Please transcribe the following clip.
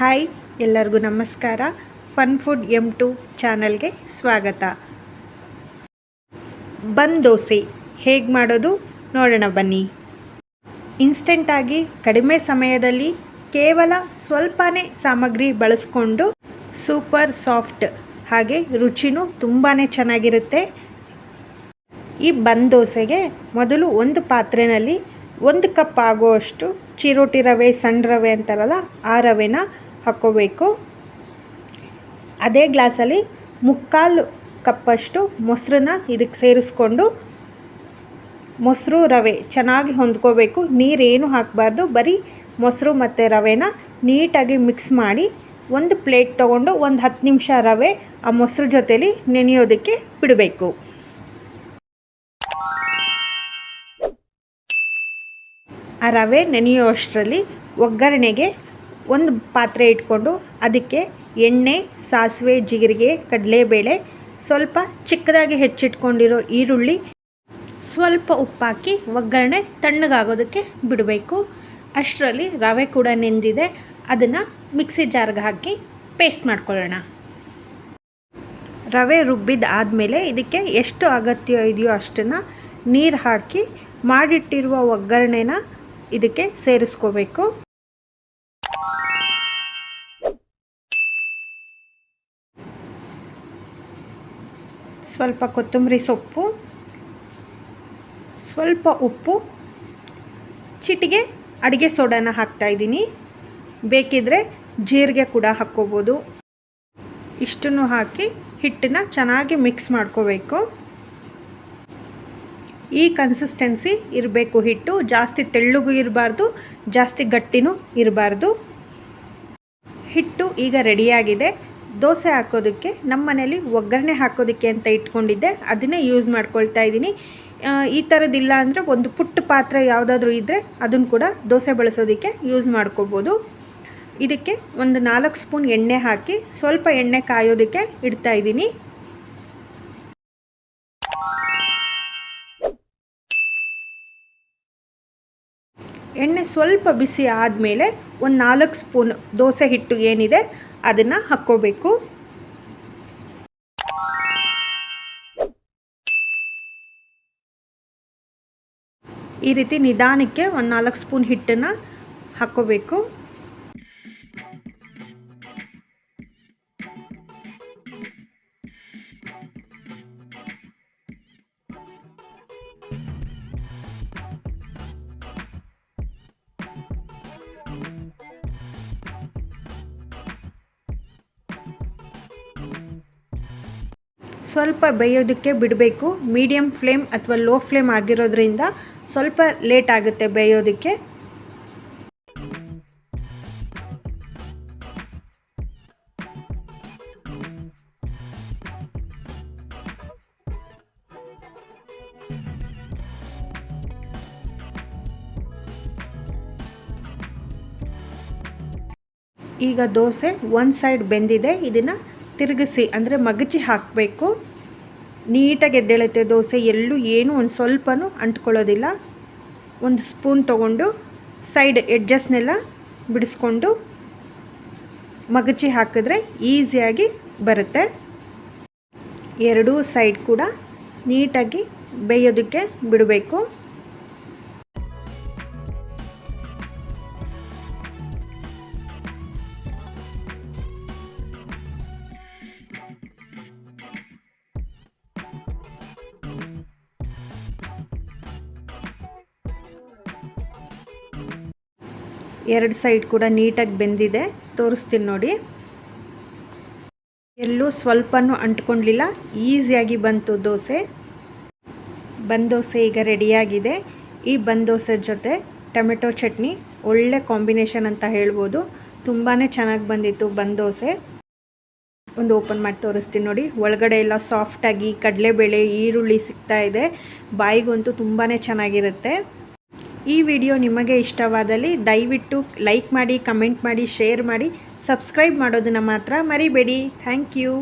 Hi, ಎಲ್ಲರಿಗೂ ನಮಸ್ಕಾರ. Fun food M to ಚಾನಲ್ಗೆ ಸ್ವಾಗತ. ಬನ್ ದೋಸೆ ಹೇಗೆ ಮಾಡೋದು ನೋಡೋಣ ಬನ್ನಿ. ಇನ್ಸ್ಟೆಂಟಾಗಿ ಕಡಿಮೆ ಸಮಯದಲ್ಲಿ ಕೇವಲ ಸ್ವಲ್ಪನೇ ಸಾಮಗ್ರಿ ಬಳಸ್ಕೊಂಡು ಸೂಪರ್ ಸಾಫ್ಟ್ ಹಾಗೆ ರುಚಿನೂ ತುಂಬಾ ಚೆನ್ನಾಗಿರುತ್ತೆ. ಈ ಬನ್ ದೋಸೆಗೆ ಮೊದಲು ಒಂದು ಪಾತ್ರೆಯಲ್ಲಿ ಒಂದು ಕಪ್ ಆಗುವಷ್ಟು ಚಿರೋಟಿ ರವೆ, ಸಣ್ಣ ರವೆ ಅಂತಾರಲ್ಲ, ಆ ರವೆನ ಹಾಕ್ಕೋಬೇಕು. ಅದೇ ಗ್ಲಾಸಲ್ಲಿ ಮುಕ್ಕಾಲು ಕಪ್ಪಷ್ಟು ಮೊಸರನ್ನ ಇದಕ್ಕೆ ಸೇರಿಸ್ಕೊಂಡು ಮೊಸರು ರವೆ ಚೆನ್ನಾಗಿ ಹೊಂದ್ಕೋಬೇಕು. ನೀರೇನು ಹಾಕಬಾರ್ದು. ಬರೀ ಮೊಸರು ಮತ್ತು ರವೆನ ನೀಟಾಗಿ ಮಿಕ್ಸ್ ಮಾಡಿ ಒಂದು ಪ್ಲೇಟ್ ತೊಗೊಂಡು ಒಂದು ಹತ್ತು ನಿಮಿಷ ರವೆ ಆ ಮೊಸರು ಜೊತೇಲಿ ನೆನೆಯೋದಕ್ಕೆ ಬಿಡಬೇಕು. ಆ ರವೆ ನೆನೆಯೋ ಅಷ್ಟರಲ್ಲಿ ಒಗ್ಗರಣೆಗೆ ಒಂದು ಪಾತ್ರೆ ಇಟ್ಕೊಂಡು ಅದಕ್ಕೆ ಎಣ್ಣೆ, ಸಾಸಿವೆ, ಜೀರಿಗೆ, ಕಡಲೆಬೇಳೆ, ಸ್ವಲ್ಪ ಚಿಕ್ಕದಾಗಿ ಹೆಚ್ಚಿಟ್ಕೊಂಡಿರೋ ಈರುಳ್ಳಿ, ಸ್ವಲ್ಪ ಉಪ್ಪಾಕಿ ಒಗ್ಗರಣೆ ತಣ್ಣಗಾಗೋದಕ್ಕೆ ಬಿಡಬೇಕು. ಅಷ್ಟರಲ್ಲಿ ರವೆ ಕೂಡ ನೆಂದಿದೆ. ಅದನ್ನು ಮಿಕ್ಸಿ ಜಾರ್ಗೆ ಹಾಕಿ ಪೇಸ್ಟ್ ಮಾಡ್ಕೊಳ್ಳೋಣ. ರವೆ ರುಬ್ಬಿದ ಆದಮೇಲೆ ಇದಕ್ಕೆ ಎಷ್ಟು ಅಗತ್ಯ ಇದೆಯೋ ಅಷ್ಟನ್ನು ನೀರು ಹಾಕಿ ಮಾಡಿಟ್ಟಿರುವ ಒಗ್ಗರಣೆನ ಇದಕ್ಕೆ ಸೇರಿಸ್ಕೋಬೇಕು. ಸ್ವಲ್ಪ ಕೊತ್ತಂಬರಿ ಸೊಪ್ಪು, ಸ್ವಲ್ಪ ಉಪ್ಪು, ಚಿಟಿಗೆ ಅಡುಗೆ ಸೋಡಾನ ಹಾಕ್ತಾಯಿದ್ದೀನಿ ಬೇಕಿದ್ದರೆ ಜೀರಿಗೆ ಕೂಡ ಹಾಕ್ಕೋಬೋದು. ಇಷ್ಟನ್ನು ಹಾಕಿ ಹಿಟ್ಟನ್ನ ಚೆನ್ನಾಗಿ ಮಿಕ್ಸ್ ಮಾಡ್ಕೋಬೇಕು. ಈ ಕನ್ಸಿಸ್ಟೆನ್ಸಿ ಇರಬೇಕು ಹಿಟ್ಟು. ಜಾಸ್ತಿ ತೆಳ್ಳಗೂ ಇರಬಾರ್ದು, ಜಾಸ್ತಿ ಗಟ್ಟಿನೂ ಇರಬಾರ್ದು. ಹಿಟ್ಟು ಈಗ ರೆಡಿಯಾಗಿದೆ ದೋಸೆ ಹಾಕೋದಕ್ಕೆ ನಮ್ಮ ಮನೇಲಿ ಒಗ್ಗರಣೆ ಹಾಕೋದಕ್ಕೆ ಅಂತ ಇಟ್ಕೊಂಡಿದ್ದೆ. ಅದನ್ನೇ ಯೂಸ್ ಮಾಡ್ಕೊಳ್ತಾ ಇದ್ದೀನಿ. ಈ ಥರದ್ದಿಲ್ಲ ಅಂದರೆ ಒಂದು ಪುಟ್ಟ ಪಾತ್ರೆ ಯಾವುದಾದ್ರೂ ಇದ್ದರೆ ಅದನ್ನು ಕೂಡ ದೋಸೆ ಬಳಸೋದಕ್ಕೆ ಯೂಸ್ ಮಾಡ್ಕೋಬೋದು. ಇದಕ್ಕೆ ಒಂದು ನಾಲ್ಕು ಸ್ಪೂನ್ ಎಣ್ಣೆ ಹಾಕಿ ಸ್ವಲ್ಪ ಎಣ್ಣೆ ಕಾಯೋದಕ್ಕೆ ಇಡ್ತಾ ಎಣ್ಣೆ ಸ್ವಲ್ಪ ಬಿಸಿ ಆದಮೇಲೆ ಒಂದು ನಾಲ್ಕು ಸ್ಪೂನ್ ದೋಸೆ ಹಿಟ್ಟು ಏನಿದೆ ಅದನ್ನು ಹಾಕ್ಕೋಬೇಕು. ಈ ರೀತಿ ನಿಧಾನಕ್ಕೆ ಒಂದು ನಾಲ್ಕು ಸ್ಪೂನ್ ಹಿಟ್ಟನ್ನು ಹಾಕ್ಕೋಬೇಕು. ಸ್ವಲ್ಪ ಬೇಯೋದಕ್ಕೆ ಬಿಡಬೇಕು. ಮೀಡಿಯಮ್ ಫ್ಲೇಮ್ ಅಥವಾ ಲೋ ಫ್ಲೇಮ್ ಆಗಿರೋದ್ರಿಂದ ಸ್ವಲ್ಪ ಲೇಟ್ ಆಗುತ್ತೆ ಬೇಯೋದಕ್ಕೆ. ಈಗ ದೋಸೆ ಒಂದು ಸೈಡ್ ಬೆಂದಿದೆ. ಇದನ್ನು ತಿರುಗಿಸಿ, ಅಂದರೆ ಮಗಚಿ ಹಾಕಬೇಕು. ನೀಟಾಗಿ ಎದ್ದೇಳುತ್ತೆ ದೋಸೆ, ಎಲ್ಲೂ ಏನೂ ಒಂದು ಸ್ವಲ್ಪನೂ ಅಂಟ್ಕೊಳ್ಳೋದಿಲ್ಲ. ಒಂದು ಸ್ಪೂನ್ ತಗೊಂಡು ಸೈಡ್ ಎಡ್ಜಸ್ನೆಲ್ಲ ಬಿಡಿಸ್ಕೊಂಡು ಮಗಚಿ ಹಾಕಿದ್ರೆ ಈಸಿಯಾಗಿ ಬರುತ್ತೆ. ಎರಡೂ ಸೈಡ್ ಕೂಡ ನೀಟಾಗಿ ಬೇಯೋದಕ್ಕೆ ಬಿಡಬೇಕು. ಎರಡು ಸೈಡ್ ಕೂಡ ನೀಟಾಗಿ ಬೆಂದಿದೆ. ತೋರಿಸ್ತೀನಿ ನೋಡಿ. ಎಲ್ಲೂ ಸ್ವಲ್ಪನೂ ಅಂಟ್ಕೊಂಡಿಲ್ಲ. ಈಸಿಯಾಗಿ ಬಂತು ದೋಸೆ. ಬಂದೋಸೆ ಈಗ ರೆಡಿಯಾಗಿದೆ. ಈ ಬಂದೋಸೆ ಜೊತೆ ಟೊಮೆಟೊ ಚಟ್ನಿ, ಒಳ್ಳೆ ಕಾಂಬಿನೇಷನ್ ಅಂತ ಹೇಳ್ಬೋದು. ತುಂಬಾ ಚೆನ್ನಾಗಿ ಬಂದಿತ್ತು ಬಂದೋಸೆ. ಒಂದು ಓಪನ್ ಮಾಡಿ ತೋರಿಸ್ತೀನಿ ನೋಡಿ. ಒಳಗಡೆ ಎಲ್ಲ ಸಾಫ್ಟಾಗಿ ಕಡಲೆಬೇಳೆ, ಈರುಳ್ಳಿ ಸಿಗ್ತಾ ಇದೆ. ಬಾಯಿಗಂತೂ ತುಂಬಾ ಚೆನ್ನಾಗಿರುತ್ತೆ. ಈ ವಿಡಿಯೋ ನಿಮಗೆ ಇಷ್ಟವಾದಲ್ಲಿ ದಯವಿಟ್ಟು ಲೈಕ್ ಮಾಡಿ, ಕಮೆಂಟ್ ಮಾಡಿ, ಶೇರ್ ಮಾಡಿ, ಸಬ್ಸ್ಕ್ರೈಬ್ ಮಾಡೋದನ್ನು ಮಾತ್ರ ಮರಿಬೇಡಿ. Thank you.